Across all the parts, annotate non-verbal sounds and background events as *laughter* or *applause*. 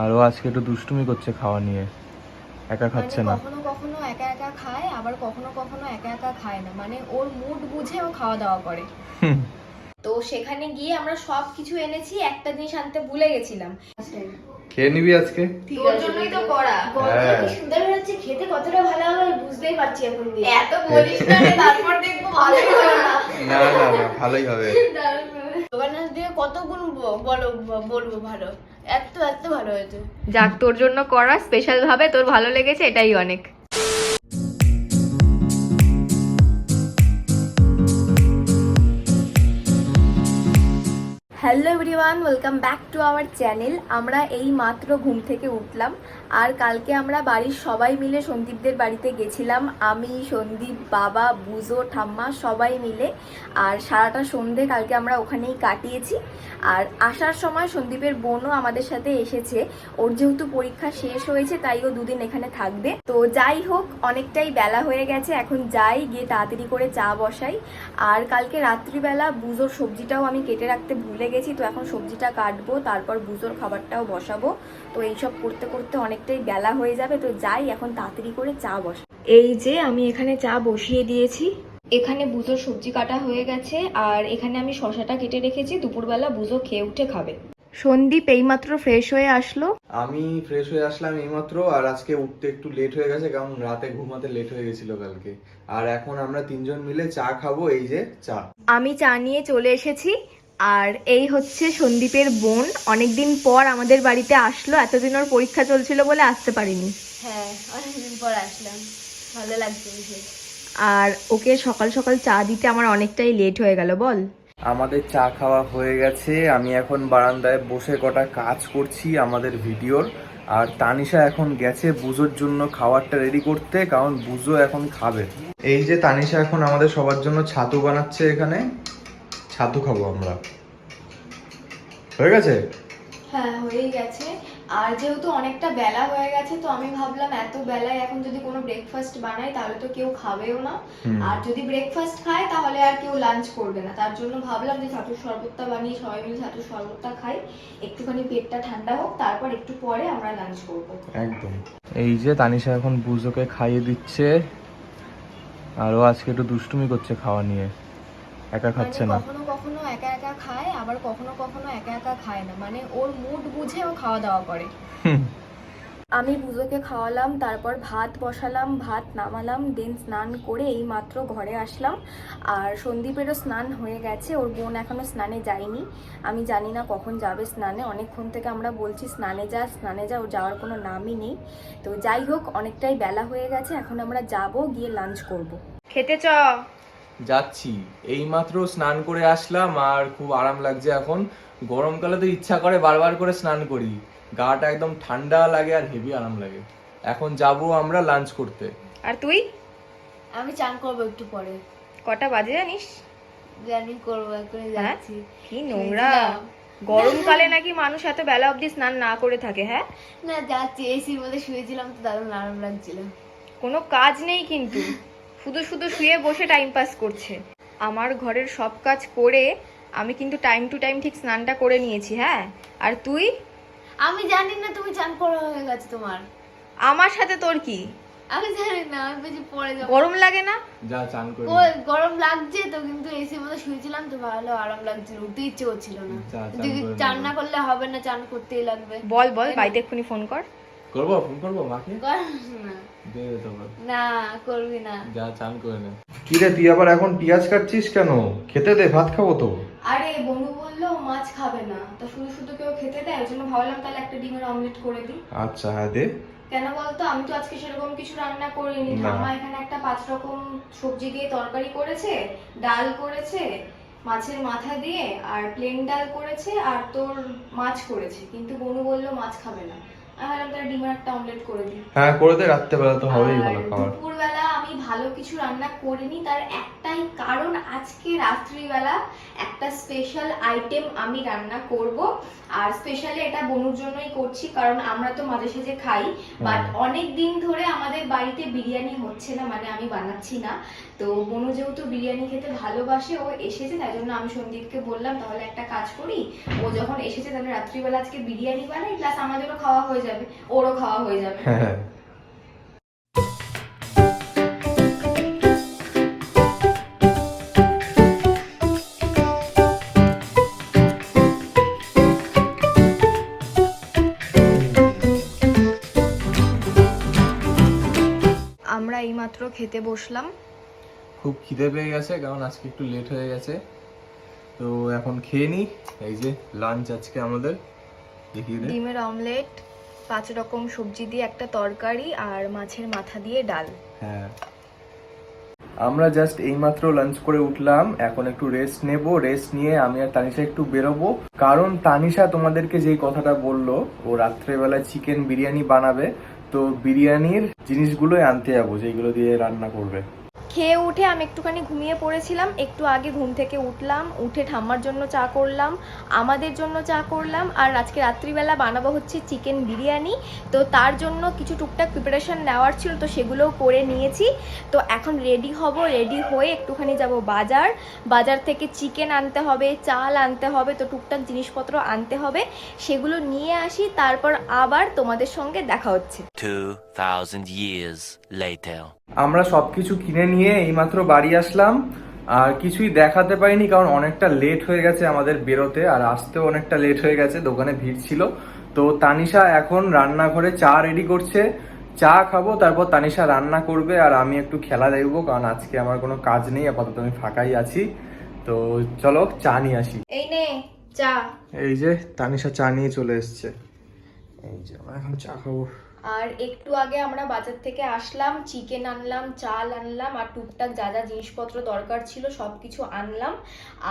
আর ও আজকে একটু দুষ্টুমি করছে খাওয়া নিয়ে। একা খাচ্ছে মানে না। কখনো কখনো একা একা খায় আবার কখনো কখনো একা একা খায় না। মানে ওর মুড বুঝে ও খাওয়া দাওয়া করে। তো সেখানে গিয়ে আমরা সব কিছু এনেছি একটা জিনিস আনতে ভুলে গেছিলাম। খেয়ে নিবি আজকে? তোর জন্যই তো করা। হ্যাঁ। কি সুন্দর হচ্ছে খেতে কতটা ভালো হবে বুঝতেই পারছি এখন দিয়ে। এত বলিস না তারপর দেখব ভালো না। না না না ভালোই হবে। দিয়ে কত গুণ বলো বলব ভালো। এত এত ভালো হয়েছে। যাক, তোর জন্য করা স্পেশাল ভাবে, তোর ভালো লেগেছে, এটাই অনেক। Hello everyone welcome back to our channel আমরা এই মাত্র ঘুম থেকে উঠলাম। আর কালকে আমরা বাড়ির সবাই মিলে সন্দীপদের বাড়িতে গেছিলাম। আমি, সন্দীপ, বাবা, বুজো, ঠাম্মা সবাই মিলে। আর সারাটা সন্ধে কালকে আমরা ওখানেই কাটিয়েছি। আর আসার সময় সন্দীপের বোনও আমাদের সাথে এসেছে। ওর যেহেতু পরীক্ষা শেষ হয়েছে, তাই ও দুদিন এখানে থাকবে। তো যাই হোক, অনেকটাই বেলা হয়ে গেছে। এখন যাই, গিয়ে তাড়াতাড়ি করে চা বসাই। আর কালকে রাত্রিবেলা বুজোর সবজিটাও আমি কেটে রাখতে ভুলে গেছি। তো এখন সবজিটা কাটবো তারপর বুজোর খাবারটাও বসাবো। তো এইসব করতে করতে অনেকটাই বেলা হয়ে যাবে তো যাই এখন তাড়াতাড়ি করে চা বসা এই যে আমি এখানে চা বসিয়ে দিয়েছি। এখানে বুজোর সবজি কাটা হয়ে গেছে আর এখানে আমি শশাটা কেটে রেখেছি দুপুরবেলা বুজো খেয়ে উঠে খাবে। সন্দীপ এইমাত্র ফ্রেশ হয়ে আসলো। আমি ফ্রেশ হয়ে আসলাম এইমাত্র আর আজকে উঠতে একটু লেট হয়ে গেছে কারণ রাতে ঘুমাতে লেট হয়ে গেছিল কালকে। আর এখন আমরা তিনজন মিলে চা খাব এই যে চা। আমি চা নিয়ে চলে এসেছি আর এই হচ্ছে সন্দীপের বোন। অনেকদিন পর আমাদের বাড়িতে আসলো। এতদিন ওর পরীক্ষা চলছিল বলে আসতে পারিনি। হ্যাঁ অনেকদিন পর আসলাম। ভালো লাগছে আর ওকে সকাল সকাল চা দিতে আমার অনেকটাই লেট হয়ে গেল বল। আমাদের চা খাওয়া হয়ে গেছে। আমি এখন বারান্দায় বসে কটা কাজ করছি আমাদের ভিডিওর। আর তানিশা এখন গেছে বুজোর জন্য খাবারটা রেডি করতে কারণ বুজো এখন খাবে। এই যে তানিশা এখন আমাদের সবার জন্য ছাতু বানাচ্ছে এখানে। ছাতু খাব আমরা। হয়ে গেছে? হ্যাঁ গেছে। আর যেহেতু অনেকটা বেলা হয়ে গেছে তো আমি ভাবলাম এত বেলায় এখন যদি কোনো ব্রেকফাস্ট বানাই তাহলে তো কেউ খাবেও না। আর যদি ব্রেকফাস্ট খায় তাহলে আর কেউ লাঞ্চ করবে না। তার জন্য ভাবলাম যে ছাতুর শরবতটা বানিয়ে সবাই মিলে ছাতুর শরবতটা খাই। একটুখানি পেটটা ঠান্ডা হোক তারপর একটু পরে আমরা লাঞ্চ করব। একদম। এই যে তানিশা এখন বুজোকে খাইয়ে দিচ্ছে। আর ও আজকে একটু দুষ্টুমি করছে খাওয়া নিয়ে। একা খাচ্ছে মানে না। কখনো কখনো একা একা খায় আবার কখনো কখনো একা একা খায় না। মানে ওর মুড বুঝে ও খাওয়া দাওয়া করে আমি পুজোকে খাওয়ালাম তারপর ভাত বসালাম ভাত নামালাম দেন স্নান করে এই মাত্র ঘরে আসলাম। আর সন্দীপেরও স্নান হয়ে গেছে ওর বোন এখনও স্নানে যায়নি। আমি জানি না কখন যাবে স্নানে অনেকক্ষণ থেকে আমরা বলছি স্নানে যা স্নানে যা ওর যাওয়ার কোনো নামই নেই। তো যাই হোক অনেকটাই বেলা হয়ে গেছে এখন আমরা যাব গিয়ে লাঞ্চ করব। খেতে চ যাচ্ছি। এইমাত্র স্নান করে আসলাম আর খুব আরাম লাগছে এখন। গরমকালে তো ইচ্ছা করে বারবার করে স্নান করি। গাটা একদম ঠান্ডা লাগে আর হেভি আরাম লাগে। এখন যাব আমরা লাঞ্চ করতে। আর তুই? আমি চান করব একটু পরে। কটা বাজে জানিস? জানি করব এখনই হ্যাঁ? যাচ্ছি। কি নোংরা। গরমকালে নাকি মানুষ এত বেলা অবধি স্নান না করে থাকে হ্যাঁ? না যাচ্ছি। এসির মধ্যে শুয়েছিলাম তো দারুণ আরাম লাগছিল। কোনো কাজ নেই কিন্তু। শুধু শুধু শুয়ে বসে টাইম পাস করছে। আমার ঘরের সব কাজ করে আমি কিন্তু টাইম টু টাইম ঠিক স্নানটা করে নিয়েছি হ্যাঁ? আর তুই? আমি জানি না তুমি চান করা হয়ে গেছে তোমার। আমার সাথে তোর কি? আমি জানি না আমি বেশি পরে যাব। গরম লাগে না? যা চান করে। গরম লাগছে তো কিন্তু এসির মধ্যে শুয়েছিলাম তো ভালো আরাম লাগছিল উঠতে ইচ্ছে করছিল না। চান। না করলে হবে না চান করতেই লাগবে। বল বল বাড়িতে এক্ষুনি ফোন কর। করব ফোন করব মাকে। দে তোমার। না করবি না। যা চান করে নে। কি রে তুই আবার এখন পেঁয়াজ কাটছিস কেন? খেতে দে ভাত খাব তো। আরে বনু বলল মাছ খাবে না। তো শুধু শুধু কেউ খেতে দেয় ওই জন্য ভাবলাম তাহলে একটা ডিমের অমলেট করে দিই। আচ্ছা হ্যাঁ দে। কেন বলতো আমি তো আজকে সেরকম কিছু রান্না করিনি। ঠাম্মা এখানে একটা পাঁচ রকম সবজি দিয়ে তরকারি করেছে ডাল করেছে মাছের মাথা দিয়ে আর প্লেন ডাল করেছে আর তোর মাছ করেছে। কিন্তু বনু বলল মাছ খাবে না। আমি ভাবলাম তাহলে ডিমের একটা অমলেট করে দিই। হ্যাঁ করে দে রাত্রেবেলা তো হবেই ভালো খাবার। আমি ভালো কিছু রান্না করিনি তার একটাই কারণ আজকে রাত্রিবেলা একটা স্পেশাল আইটেম আমি রান্না করব। আর স্পেশালি এটা বনুর জন্যই করছি কারণ আমরা তো মাঝে সাঝে খাই। বাট অনেক দিন ধরে আমাদের বাড়িতে বিরিয়ানি হচ্ছে না মানে আমি বানাচ্ছি না। তো বনু যেহেতু বিরিয়ানি খেতে ভালোবাসে ও এসেছে তাই জন্য আমি সন্দীপকে বললাম তাহলে একটা কাজ করি ও যখন এসেছে তাহলে রাত্রিবেলা আজকে বিরিয়ানি বানাই প্লাস আমাদেরও খাওয়া হয়ে যাবে ওরও খাওয়া হয়ে যাবে। এইমাত্র খেতে বসলাম। খুব খিদে পেয়ে গেছে কারণ আজকে একটু লেট হয়ে গেছে। তো এখন খেয়ে নি এই যে লাঞ্চ আজকে আমাদের। ডিমের অমলেট পাঁচ রকম সবজি দিয়ে একটা তরকারি আর মাছের মাথা দিয়ে ডাল। হ্যাঁ। আমরা জাস্ট এইমাত্র লাঞ্চ করে উঠলাম এখন একটু রেস্ট নেব রেস্ট নিয়ে আমি আর তানিশা একটু বেরোবো। কারণ তানিশা তোমাদেরকে যেই কথাটা বলল ও রাত্রেবেলায় চিকেন বিরিয়ানি বানাবে। তো বিরিয়ানির জিনিসগুলোই আনতে যাব যেগুলো দিয়ে রান্না করবে। খেয়ে উঠে আমি একটুখানি ঘুমিয়ে পড়েছিলাম একটু আগে ঘুম থেকে উঠলাম উঠে ঠাম্মার জন্য চা করলাম আমাদের জন্য চা করলাম আর আজকে রাত্রিবেলা বানাবো হচ্ছে চিকেন বিরিয়ানি। তো তার জন্য কিছু টুকটাক প্রিপারেশন নেওয়ার ছিল তো সেগুলোও করে নিয়েছি। তো এখন রেডি হব রেডি হয়ে একটুখানি যাব বাজার। বাজার থেকে চিকেন আনতে হবে চাল আনতে হবে তো টুকটাক জিনিসপত্র আনতে হবে সেগুলো নিয়ে আসি তারপর আবার তোমাদের সঙ্গে দেখা হচ্ছে। 2,000 years later. আমরা সবকিছু কিনে নিয়ে এইমাত্র বাড়ি আসলাম। আর কিছুই দেখাতে পারিনি কারণ অনেকটা লেট হয়ে গেছে আমাদের বেরোতে আর আসতেও অনেকটা লেট হয়ে গেছে দোকানে ভিড় ছিল। তো তানিশা এখন রান্নাঘরে চা রেডি করছে। চা খাব তারপর তানিশা রান্না করবে আর আমি একটু খেলা দেখব কারণ আজকে আমার কোনো কাজ নেই আপাতত আমি ফাঁকাই আছি। তো চলো চা নিয়ে আসি। এই নে চা। এই যে তানিশা চা নিয়ে চলে এসছে। এই যে আমরা এখন চা খাব। আর একটু আগে আমরা বাজার থেকে আসলাম চিকেন আনলাম চাল আনলাম আর টুকটাক যা যা জিনিসপত্র দরকার ছিল সব কিছু আনলাম।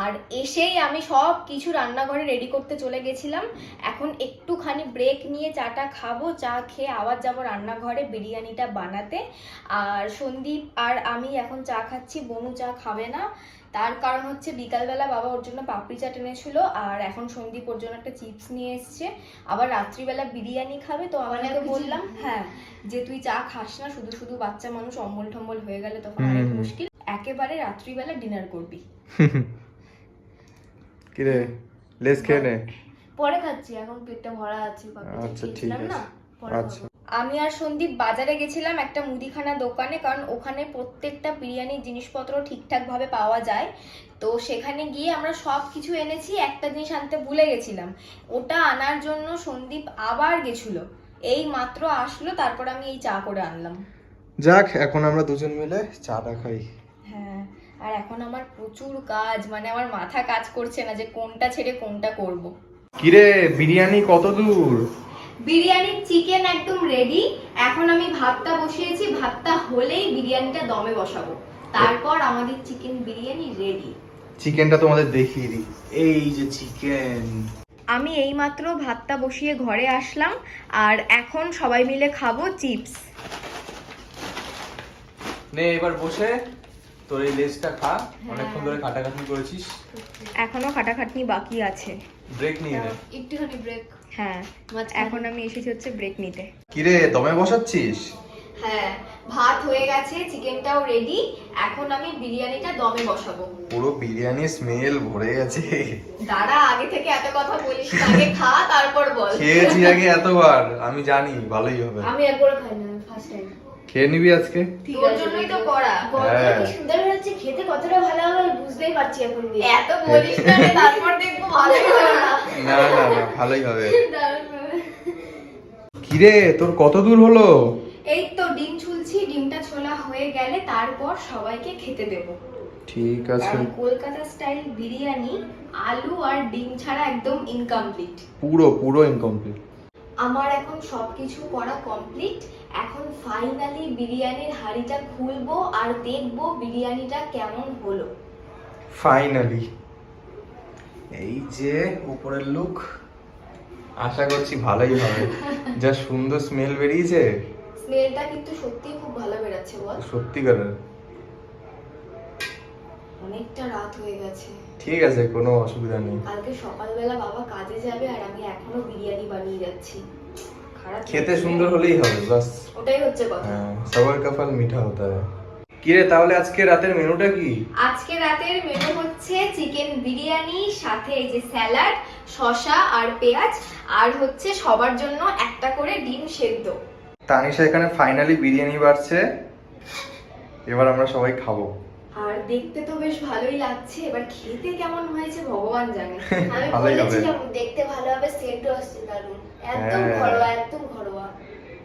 আর এসেই আমি সব কিছু রান্নাঘরে রেডি করতে চলে গেছিলাম। এখন একটুখানি ব্রেক নিয়ে চাটা খাব চা খেয়ে আবার যাব রান্নাঘরে বিরিয়ানিটা বানাতে। আর সন্দীপ আর আমি এখন চা খাচ্ছি বনু চা খাবে না। তার কারণ হচ্ছে বিকালবেলা বাবা ওর জন্য পাপড়ি চাট এনেছিল আর এখন সন্দীপ ওর জন্য একটা চিপস নিয়ে এসছে। আবার রাত্রিবেলা বিরিয়ানি খাবে তো আমাকে বললাম হ্যাঁ যে তুই চা খাস না শুধু শুধু বাচ্চা মানুষ অম্বল টম্বল হয়ে গেলে তখন অনেক মুশকিল। একেবারে রাত্রিবেলা ডিনার করবি। *laughs* কিরে লেস খেয়ে নে। পরে খাচ্ছি এখন পেটটা ভরা আছে আচ্ছা, ঠিক আছে। না আচ্ছা। আমি আর সন্দীপ বাজারে গেছিলাম একটা মুদিখানা দোকানে কারণ ওখানে প্রত্যেকটা বিরিয়ানির জিনিসপত্র ঠিকঠাক ভাবে পাওয়া যায়। তো সেখানে গিয়ে আমরা সব কিছু এনেছি একটা জিনিস আনতে ভুলে গেছিলাম। ওটা আনার জন্য সন্দীপ আবার গেছিল। এই মাত্র আসলো তারপর আমি এই চা করে আনলাম। যাক এখন আমরা দুজন মিলে চাটা খাই। হ্যাঁ আর এখন আমার প্রচুর কাজ মানে আমার মাথা কাজ করছে না যে কোনটা ছেড়ে কোনটা করব। কিরে বিরিয়ানি কত দূর? বিরিয়ানির চিকেন একদম রেডি এখন আমি ভাতটা বসিয়েছি ভাতটা হলেই বিরিয়ানিটা দমে বসাবো। তারপর আমাদের চিকেন বিরিয়ানি রেডি চিকেনটা তোমাদের দেখিয়ে দিই। এই যে চিকেন। আমি এইমাত্র ভাতটা বসিয়ে ঘরে আসলাম আর এখন সবাই মিলে খাব চিপস। নে এবার বসে তোর এই লেসটা খা। অনেকক্ষণ ধরে কাটাকাটি করেছিস। এখনও খাটাখাটনি বাকি আছে। ব্রেক নিয়ে নে। একটুখানি ব্রেক। হ্যাঁ এখন আমি এসেছি হচ্ছে ব্রেক নিতে। কিরে দমে বসাচ্ছিস? হ্যাঁ ভাত হয়ে গেছে চিকেনটাও রেডি এখন আমি বিরিয়ানিটা দমে বসাবো। পুরো বিরিয়ানি স্মেল ভরে গেছে। দাঁড়া আগে থেকে এত কথা বলিস না, আগে খা তারপর বল। খেয়েছি আগে এতবার আমি জানি ভালোই হবে। আমি একবারও খাই না ফার্স্ট টাইম খেয়ে নিবি আজকে? ঠিক তোর আছে জন্যই তো করা গন্ধটা হ্যাঁ। কি সুন্দর হচ্ছে খেতে কতটা ভালো হবে বুঝতেই পারছি এখন দিয়ে। এত বলিস না রে, তারপর দেখব ভালোই হবে না। না না না ভালোই হবে। দারুণ হবে। কিরে তোর কত দূর হলো? এই তো ডিম ছুলছি ডিমটা ছোলা হয়ে গেলে তারপর সবাইকে খেতে দেব। ঠিক আছে। কলকাতা স্টাইল বিরিয়ানি আলু আর ডিম ছাড়া একদম ইনকমপ্লিট পুরো পুরো ইনকমপ্লিট আমার এখন সবকিছু করা কমপ্লিট এখন ফাইনালি বিরিয়ানির হাঁড়িটা খুলবো আর দেখব বিরিয়ানিটা কেমন হলো। ফাইনালি এই যে উপরের লুক আশা করছি ভালোই হবে। যা সুন্দর স্মেল বেরিয়েছে। স্মেলটা কিন্তু সত্যিই খুব ভালো বেরাচ্ছে বল। সত্যিকারের অনেকটা রাত হয়ে গেছে। ঠিক আছে কোনো অসুবিধা নেই। কালকে সকালবেলা বাবা কাজে যাবে আর আমি এখনও বিরিয়ানি বানিয়ে যাচ্ছি। খেতে সুন্দর হলেই হবে বাস। ওটাই হচ্ছে কথা। হ্যাঁ সবার কপাল মিঠা হতে হয়। কিরে তাহলে আজকে রাতের মেনুটা কি? আজকে রাতের মেনু হচ্ছে চিকেন বিরিয়ানি সাথে এই যে স্যালাড শসা আর পেঁয়াজ আর হচ্ছে সবার জন্য একটা করে ডিম সেদ্ধ। তানিশা এখানে ফাইনালি বিরিয়ানি বাড়ছে। এবার আমরা সবাই খাব। আর দেখতে তো বেশ ভালোই লাগছে এবার খেতে কেমন হয়েছে ভগবান জানে। *laughs* আমি ভালোই হবে। বলেছিলাম দেখতে ভালো হবে সেন্টও আসছে দারুণ একদম হ্যাঁ। ঘরোয়া একদম ঘরোয়া।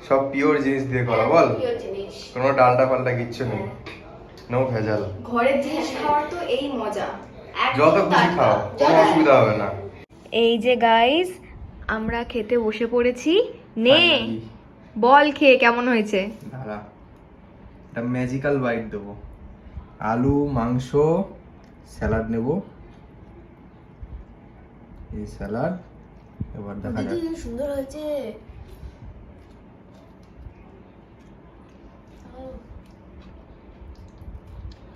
সব পিওর জিনিস দিয়ে করা বল? একদম pure জিনিস। কোনো ডালটা পাল্টা কিচ্ছু নেই। নো ভেজাল। ঘরের জিনিস খাওয়ার তো এই মজা। যত খুশি খাও কোনো অসুবিধা হবে না। এই যে গাইস আমরা খেতে বসে পড়েছি। নে। বল খেয়ে কেমন হয়েছে? দাঁড়া একটা ম্যাজিক্যাল বাইট দেবো। আলু মাংস স্যালাড নেব। এই স্যালাড এবার দেখা যাক। সুন্দর হয়েছে।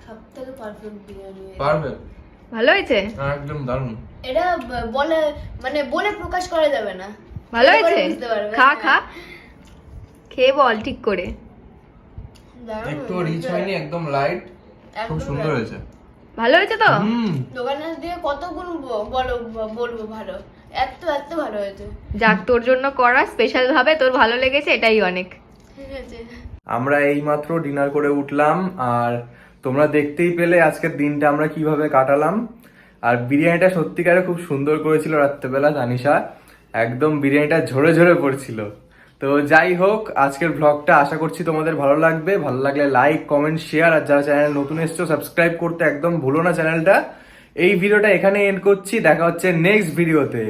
সব পারফেক্ট বিরিয়ানি। পারফেক্ট ভালো হয়েছে? একদম দারুণ। এটা বলে মানে বলে প্রকাশ করা যাবে না। ভালো হয়েছে? খা হ্যাঁ। খা। খেয়ে বল ঠিক করে। একটু রিচ হয়নি একদম লাইট খুব সুন্দর হয়েছে। ভালো হয়েছে তো? হুম। দোকানে দিয়ে কত গুণ বলো বলব ভালো। এত এত ভালো হয়েছে। যাক তোর জন্য করা স্পেশাল ভাবে তোর ভালো লেগেছে এটাই অনেক। ঠিক আছে। আমরা এইমাত্র ডিনার করে উঠলাম আর তোমরা দেখতেই পেলে আজকের দিনটা আমরা কীভাবে কাটালাম। আর বিরিয়ানিটা সত্যিকারে খুব সুন্দর করেছিল রাত্রেবেলা জানিসা একদম বিরিয়ানিটা ঝরে ঝরে পড়ছিল। তো যাই হোক, আজকের ব্লগটা আশা করছি তোমাদের ভালো লাগবে। ভালো লাগলে লাইক কমেন্ট শেয়ার আর যারা চ্যানেল নতুন এসছো সাবস্ক্রাইব করতে একদম ভুলো না চ্যানেলটা এই ভিডিওটা এখানে এন্ড করছি। দেখা হচ্ছে নেক্সট ভিডিওতে